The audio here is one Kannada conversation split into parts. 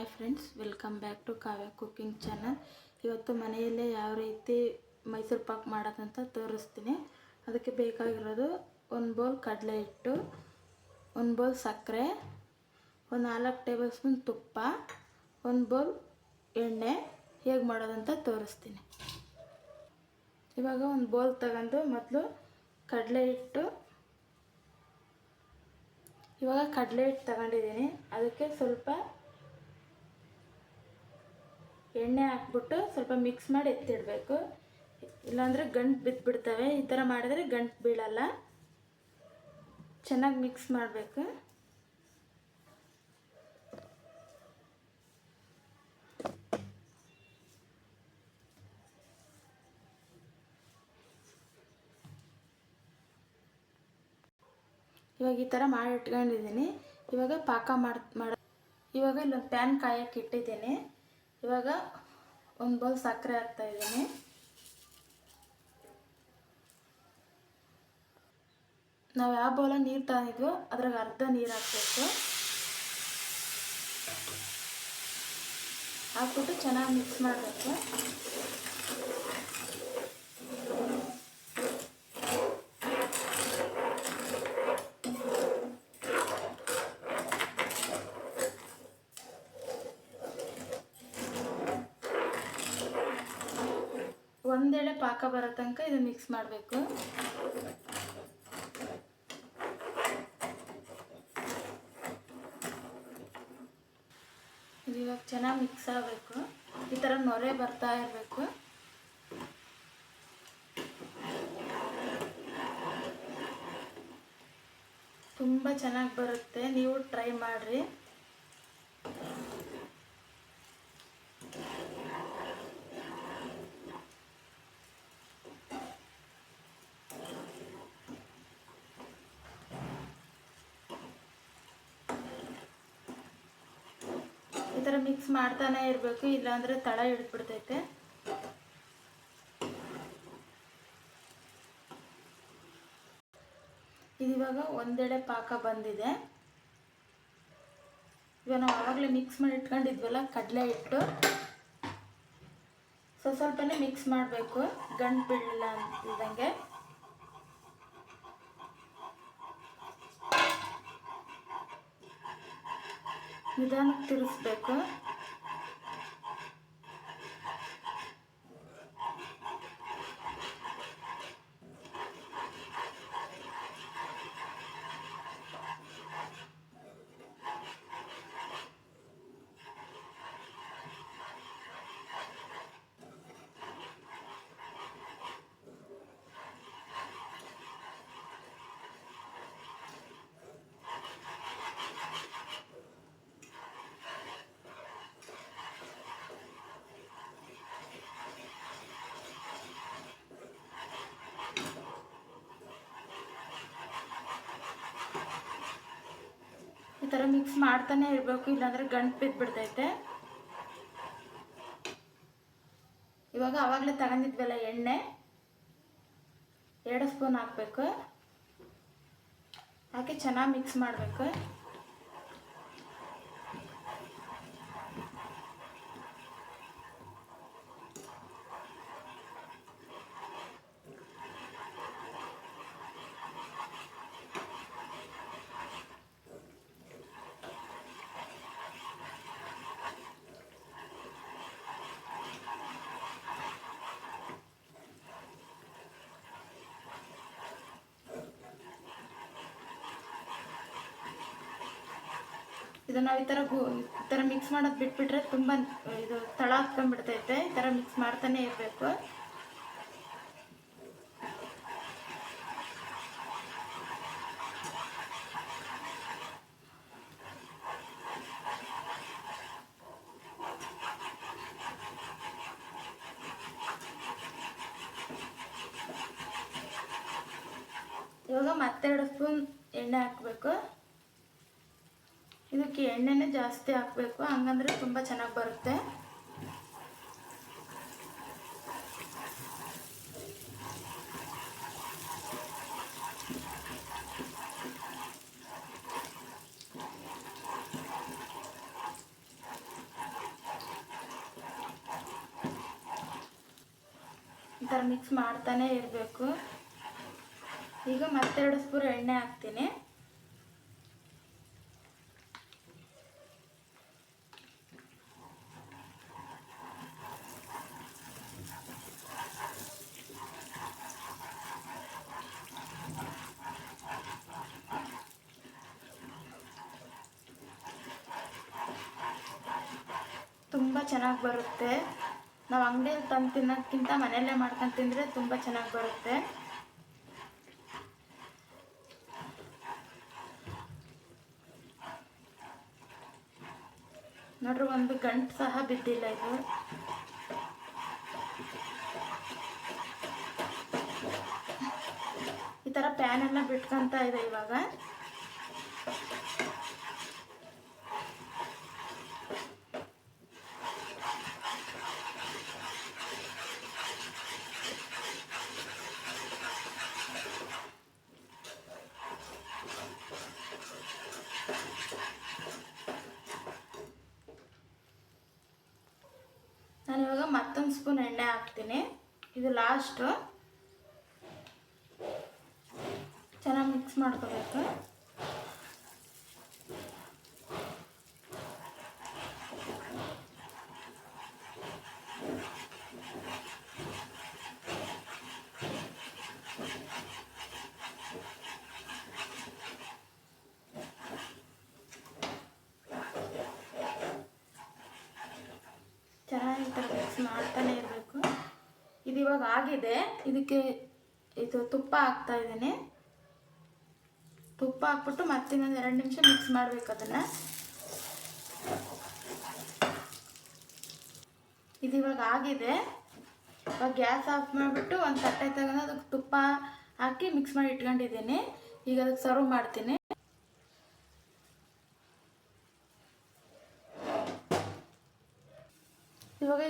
Hi friends welcome back to Kavya cooking channel ಇವತ್ತು ಮನೆಯಲ್ಲೇ ಯಾವ ರೀತಿ ಮೈಸೂರು ಪಾಕ್ ಮಾಡೋದಂತ ತೋರಿಸ್ತೀನಿ. ಅದಕ್ಕೆ ಬೇಕಾಗಿರೋದು ಒಂದು ಬೌಲ್ ಕಡಲೆ ಹಿಟ್ಟು, ಒಂದು ಬೌಲ್ ಸಕ್ಕರೆ, ಒಂದು ನಾಲ್ಕು ಟೇಬಲ್ ಸ್ಪೂನ್ ತುಪ್ಪ, ಒಂದು ಬೌಲ್ ಎಣ್ಣೆ. ಹೇಗೆ ಮಾಡೋದಂತ ತೋರಿಸ್ತೀನಿ. ಇವಾಗ ಒಂದು ಬೌಲ್ ತಗೊಂಡು ಮೊದಲು ಕಡಲೆ ಹಿಟ್ಟು. ಇವಾಗ ಕಡಲೆ ಹಿಟ್ಟು ತಗೊಂಡಿದ್ದೀನಿ. ಅದಕ್ಕೆ ಸ್ವಲ್ಪ ಎಣ್ಣೆ ಹಾಕ್ಬಿಟ್ಟು ಸ್ವಲ್ಪ ಮಿಕ್ಸ್ ಮಾಡಿ ಎತ್ತಿಡಬೇಕು. ಇಲ್ಲಾಂದರೆ ಗಂಟು ಬಿದ್ದುಬಿಡ್ತವೆ ಈ ಥರ ಮಾಡಿದ್ರೆ ಗಂಟು ಬೀಳಲ್ಲ. ಚೆನ್ನಾಗಿ ಮಿಕ್ಸ್ ಮಾಡಬೇಕು. ಇವಾಗ ಈ ಥರ ಮಾಡಿ ಇಟ್ಕೊಂಡಿದ್ದೀನಿ. ಇವಾಗ ಪಾಕ ಮಾಡಿ ಮಾಡ ಇವಾಗ ಇಲ್ಲೊಂದು ಪ್ಯಾನ್ ಕಾಯಕ್ಕೆ ಇಟ್ಟಿದ್ದೀನಿ. ಇವಾಗ ಒಂದು ಬೌಲ್ ಸಕ್ಕರೆ ಹಾಕ್ತಾ ಇದ್ದೀನಿ. ನಾವು ಯಾವ ಬೌಲ ನೀರು ತಗೊಂಡಿದ್ವೋ ಅದ್ರಾಗ ಅರ್ಧ ನೀರು ಹಾಕಬೇಕು. ಹಾಕ್ಬಿಟ್ಟು ಚೆನ್ನಾಗಿ ಮಿಕ್ಸ್ ಮಾಡಬೇಕು. ಒಂದೆಳೆ ಪಾಕ ಬರೋ ತನಕ ಇದು ಮಿಕ್ಸ್ ಮಾಡಬೇಕು. ಇವಾಗ ಚೆನ್ನಾಗಿ ಮಿಕ್ಸ್ ಆಗಬೇಕು. ಈ ಥರ ನೊರೆ ಬರ್ತಾ ಇರಬೇಕು. ತುಂಬ ಚೆನ್ನಾಗಿ ಬರುತ್ತೆ. ನೀವು ಟ್ರೈ ಮಾಡಿರಿ. ಥರ ಮಿಕ್ಸ್ ಮಾಡ್ತಾನೆ ಇರಬೇಕು, ಇಲ್ಲಾಂದರೆ ತಳ ಹಿಡಿದ್ಬಿಡ್ತೈತೆ. ಇವಾಗ ಒಂದೆಡೆ ಪಾಕ ಬಂದಿದೆ. ಇವಾಗ ನಾವು ಆವಾಗಲೇ ಮಿಕ್ಸ್ ಮಾಡಿ ಇಟ್ಕೊಂಡಿದ್ವಲ್ಲ, ಕಡಲೆ ಹಿಟ್ಟು. ಸ್ವಲ್ಪ ಸ್ವಲ್ಪನೇ ಮಿಕ್ಸ್ ಮಾಡಬೇಕು, ಗಂಟು ಬೀಳಲಿಲ್ಲ ಅಂತಿದ್ದಂಗೆ ನಿಧಾನಕ್ಕೆ ತಿರುಗಿಸ್ಬೇಕು. ಥರ ಮಿಕ್ಸ್ ಮಾಡ್ತಾನೆ ಇರಬೇಕು, ಇಲ್ಲಾಂದರೆ ಗಂಟು ಬಿದ್ದುಬಿಡ್ತೈತೆ ಇವಾಗ ಆವಾಗಲೇ ತಗೊಂಡಿದ್ವಲ್ಲ ಎಣ್ಣೆ. ಎರಡು ಸ್ಪೂನ್ ಹಾಕಬೇಕು. ಹಾಕಿ ಚೆನ್ನಾಗಿ ಮಿಕ್ಸ್ ಮಾಡಬೇಕು. ಇದು ನಾವು ಈ ಥರ ಗು ಈ ಥರ ಮಿಕ್ಸ್ ಮಾಡೋದು ಬಿಟ್ಬಿಟ್ರೆ ತುಂಬ, ಇದು ತಳ ಹಾಕ್ಕೊಂಡ್ಬಿಡ್ತೈತೆ. ಈ ಥರ ಮಿಕ್ಸ್ ಮಾಡ್ತಾನೆ ಇರಬೇಕು. ಇವಾಗ ಮತ್ತೆರಡು ಸ್ಪೂನ್ ಎಣ್ಣೆ ಹಾಕಬೇಕು. ಅದಕ್ಕೆ ಎಣ್ಣೆನೇ ಜಾಸ್ತಿ ಹಾಕಬೇಕು, ಹಂಗಂದ್ರೆ ತುಂಬ ಚೆನ್ನಾಗಿ ಬರುತ್ತೆ. ಈ ಮಿಕ್ಸ್ ಮಾಡ್ತಾನೆ ಇರಬೇಕು. ಈಗ ಮತ್ತೆರಡು ಸ್ಪೂನ್ ಎಣ್ಣೆ ಹಾಕ್ತೀನಿ. ಚೆನ್ನಾಗಿ ಬರುತ್ತೆ. ನಾವು ಅಂಗಡಿಯಲ್ಲಿ ತಂದು ತಿನ್ನೋದಕ್ಕಿಂತ ಮನೆಯಲ್ಲೇ ಮಾಡ್ಕೊಂಡು ತಿಂದರೆ ತುಂಬ ಚೆನ್ನಾಗಿ ಬರುತ್ತೆ. ನೋಡ್ರಿ, ಒಂದು ಗಂಟು ಸಹ ಬಿದ್ದಿಲ್ಲ ಇದು. ಈ ಥರ ಪ್ಯಾನೆಲ್ಲ ಬಿಟ್ಕೊತಾ ಇದೆ ಇವಾಗ ನಾನು ಇವಾಗ ಮತ್ತೊಂದು ಸ್ಪೂನ್ ಎಣ್ಣೆ ಹಾಕ್ತೀನಿ. ಇದು ಲಾಸ್ಟು ಚೆನ್ನಾಗಿ ಮಿಕ್ಸ್ ಮಾಡ್ಕೋಬೇಕು ಚೆನ್ನಾಗಿ ಈ ಥರ ಮಿಕ್ಸ್ ಮಾಡ್ತಾನೆ ಇರಬೇಕು ಇದು ಇವಾಗ ಆಗಿದೆ ಇದಕ್ಕೆ ಇದು ತುಪ್ಪ ಹಾಕ್ತಾ ಇದ್ದೀನಿ. ತುಪ್ಪ ಹಾಕ್ಬಿಟ್ಟು ಮತ್ತೆ ಇನ್ನೊಂದು ಎರಡು ನಿಮಿಷ ಮಿಕ್ಸ್ ಮಾಡಬೇಕು ಅದನ್ನು. ಇದು ಇವಾಗ ಆಗಿದೆ. ಇವಾಗ ಗ್ಯಾಸ್ ಆಫ್ ಮಾಡಿಬಿಟ್ಟು ಒಂದು ತಟ್ಟೆ ತಗೊಂಡು ಅದಕ್ಕೆ ತುಪ್ಪ ಹಾಕಿ ಮಿಕ್ಸ್ ಮಾಡಿ ಇಟ್ಕೊಂಡಿದ್ದೀನಿ. ಈಗ ಅದಕ್ಕೆ ಸರ್ವ್ ಮಾಡ್ತೀನಿ.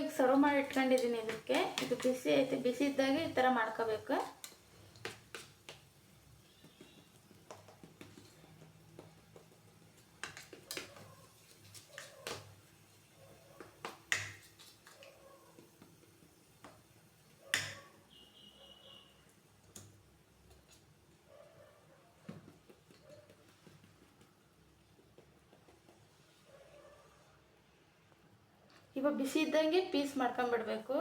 ಈಗ ಸರ್ವ್ ಮಾಡಿ ಇಟ್ಕೊಂಡಿದ್ದೀನಿ ಇದಕ್ಕೆ. ಇದು ಬಿಸಿ ಐತೆ ಬಿಸಿ ಇದ್ದಾಗ ಈ ಥರ ಮಾಡ್ಕೋಬೇಕು. ಇವಾಗ ಬಿಸಿ ಇದ್ದಂಗೆ ಪೀಸ್ ಮಾಡ್ಕೊಂಬಿಡ್ಬೇಕು.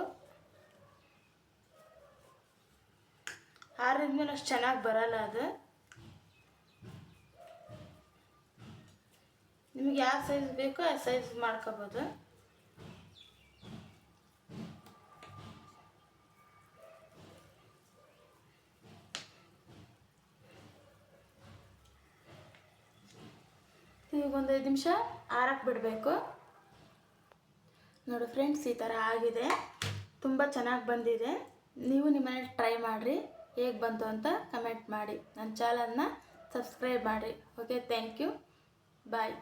ಆರಿದ್ಮೇಲೆ ಅಷ್ಟು ಚೆನ್ನಾಗಿ ಬರಲ್ಲ ಅದು. ನಿಮಗೆ ಯಾವ ಸೈಜ್ ಬೇಕೋ ಆ ಸೈಜ್ ಮಾಡ್ಕೋಬೋದು. ಈಗ ಒಂದು ಐದು ನಿಮಿಷ ಆರಕ್ಕೆ ಬಿಡಬೇಕು. ನೋಡಿ ಫ್ರೆಂಡ್ಸ್, ಈ ಥರ ಆಗಿದೆ. ತುಂಬ ಚೆನ್ನಾಗಿ ಬಂದಿದೆ. ನೀವು ನಿಮ್ಮ ಮನೇಲಿ ಟ್ರೈ ಮಾಡಿರಿ. ಹೇಗೆ ಬಂತು ಅಂತ ಕಮೆಂಟ್ ಮಾಡಿ. ನನ್ನ ಚಾನಲ್ನ ಸಬ್ಸ್ಕ್ರೈಬ್ ಮಾಡಿರಿ. Okay, thank you. ಬಾಯ್.